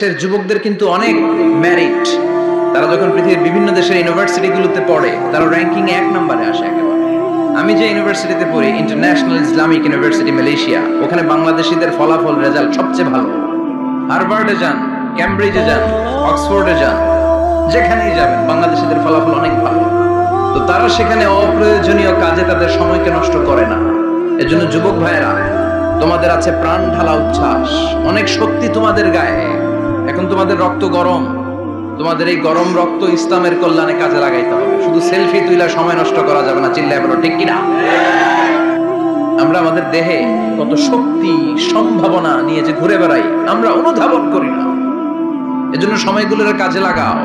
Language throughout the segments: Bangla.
যুবকদের কিন্তু অনেক ম্যারিট তারা যখন পৃথিবীর বিভিন্ন দেশের ইউনিভার্সিটিগুলোতে পড়ে, তারা র্যাঙ্কিং এক নম্বরে আসে আমি যে ইউনিভার্সিটিতে পড়ি ইন্টারন্যাশনাল ইসলামিক ইউনিভার্সিটি মালয়েশিয়া ওখানে বাংলাদেশিদের ফলাফল রেজাল্ট সবচেয়ে ভালো। হার্ভার্ডে যান ক্যামব্রিজে যান অক্সফোর্ডে যান, যেখানেই যাবেন, বাংলাদেশিদের ফলাফল অনেক ভালো। তো তারা সেখানে অপ্রয়োজনীয় কাজে তাদের সময়কে নষ্ট করে না। এজন্য যুবক ভাইয়েরা, তোমাদের আছে প্রাণ ঢালা উচ্ছ্বাস। অনেক শক্তি তোমাদের গায়ে। এখন তোমাদের রক্ত গরম। তোমাদের এই গরম রক্ত ইসলামের কল্যাণে কাজে লাগাইতে হবে। শুধু সেলফি তুইলা সময় নষ্ট করা যাবে না, চিল্লায় বলো, ঠিক কিনা? আমরা আমাদের দেহে কত শক্তি, সম্ভাবনা নিয়ে যে ঘুরে বেড়াই, আমরা অনুধাবন করি না। এজন্য সময়গুলোর কাজে লাগাও।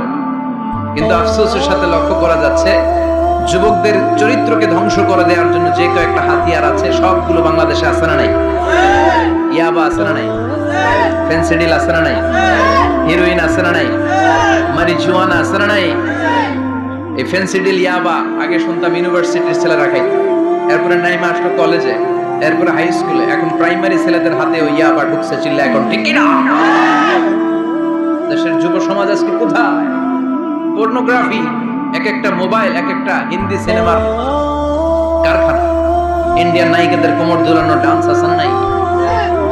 কিন্তু আফসোসের সাথে লক্ষ্য করা যাচ্ছে, যুবকদের চরিত্রকে ধ্বংস করে দেওয়ার জন্য যে কয়েকটা হাতিয়ার আছে, সবগুলো বাংলাদেশে আছে না নাই? ইয়াবা আছে না নাই? ফেন্সিডিল আছে না নাই হিরোইন আছে না এই ফেন্সিডিল ইয়াবা আগে শুনতাম ইউনিভার্সিটির ছেলেরা খাইত। এরপরে নাইমা আসলো কলেজে এরপরে হাই স্কুলে এখন প্রাইমারি ছেলেদের হাতে ওই ইয়াবা ঢুকছে চিল্লা এখন। ঠিক না দেশের যুব সমাজ আজকে কোথায়? পর্নোগ্রাফি এক একটা মোবাইল এক একটা হিন্দি সিনেমার কারখানা। ইন্ডিয়ান নায়িকাদের কোমর দোলানো ডান্স আসান নাই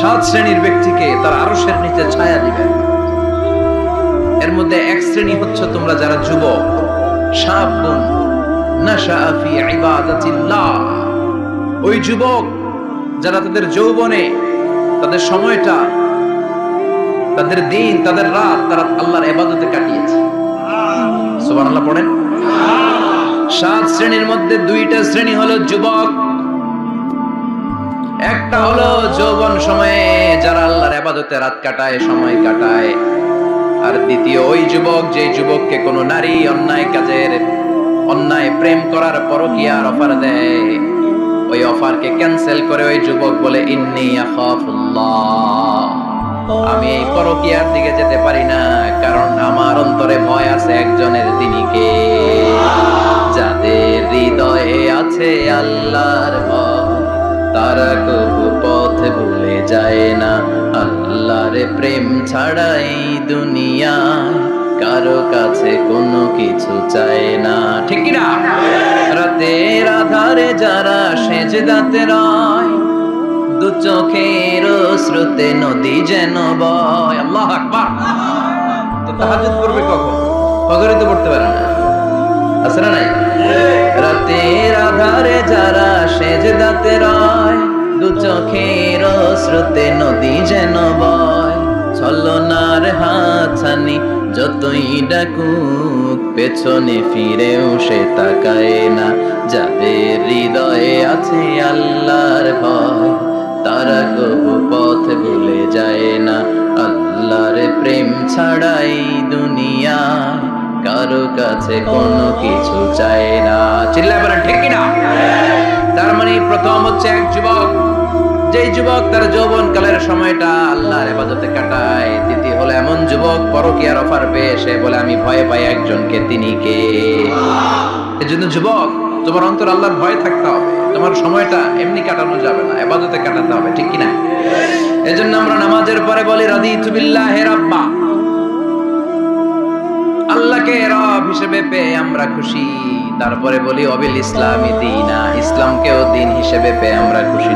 সাত শ্রেণির ব্যক্তিকে তার আরশের নিচে ছায়া দিবেন এর মধ্যে এক শ্রেণি হচ্ছে তোমরা যারা যুবক। ওই যুবক যারা তাদের যৌবনে, তাদের সময়টা, তাদের দিন, তাদের রাত তারা আল্লাহর ইবাদতে কাটিয়েছে। সুবহানাল্লাহ পড়েন। সাত শ্রেণির মধ্যে দুইটা শ্রেণি হলো যুবক একটা হলো যৌবন সময়ে যারা আল্লাহর ইবাদতে রাত কাটায়, সময় কাটায়। আর দ্বিতীয়, ওই যুবক যে যুবককে কোনো নারী অন্যায় কাজের, অন্যায় প্রেম করার পরকিয়ার অফার দেয়, ওই অফারকে ক্যান্সেল করে ওই যুবক বলে, ইন্নি আমি এই পরকিয়ার দিকে যেতে পারি না, কারণ আমার অন্তরে ভয় আছে একজনের তিনি কে? যাদের হৃদয়ে আছে আল্লাহর ভয়। যায় না। আল্লাহর প্রেম ছাড়া এই দুনিয়ায় কারও কাছে কোনো কিছু চায় না। ঠিক না রাতের আধারে যারা সেজদাতে রয়, দু চোখের স্রোতে নদী যেন বয়। আল্লাহ আকবার। তো তাহাজ্জুদ করবে কখন? পড়তে পারে না। চোখের স্রোতে নদী যেন বয়। ছলনার হাতছানি যতই ডাকুক, পেছনে ফিরেও সে তাকায় না। যাদের হৃদয়ে আছে আল্লাহর ভয়, তারা কবু পথ ভুলে যায় না। আল্লাহর প্রেম ছাড়াই দুনিয়ায় কারও কাছে কোনো কিছু চায় না। চিল্লায় বলেন, ঠিক কিনা? তার মানে প্রথম হচ্ছে এক যুবক যেই যুবক তার যৌবন কালের সময়টা আল্লাহর ইবাদতে কাটায়। দ্বিতীয় হলো এমন যুবক, পরকিয়ার অফার পেয়ে সে বলে, আমি ভয় পাই একজনকে তিনি কে এজন্য যুবক, তোমার অন্তর আল্লাহর ভয় থাকতে হবে। তোমার সময়টা এমনি কাটানো যাবে না ইবাদতে কাটাতে হবে, ঠিক কিনা? এজন্য আমরা নামাজের পরে বলি, রাদিতু বিল্লাহি রাব্বা। আল্লাহকে রব হিসেবে পেয়ে আমরা খুশি। তারপরে বলি, অবিল ইসলামী দিনা। ইসলামকেও দিন হিসেবে পেয়ে আমরা খুশি।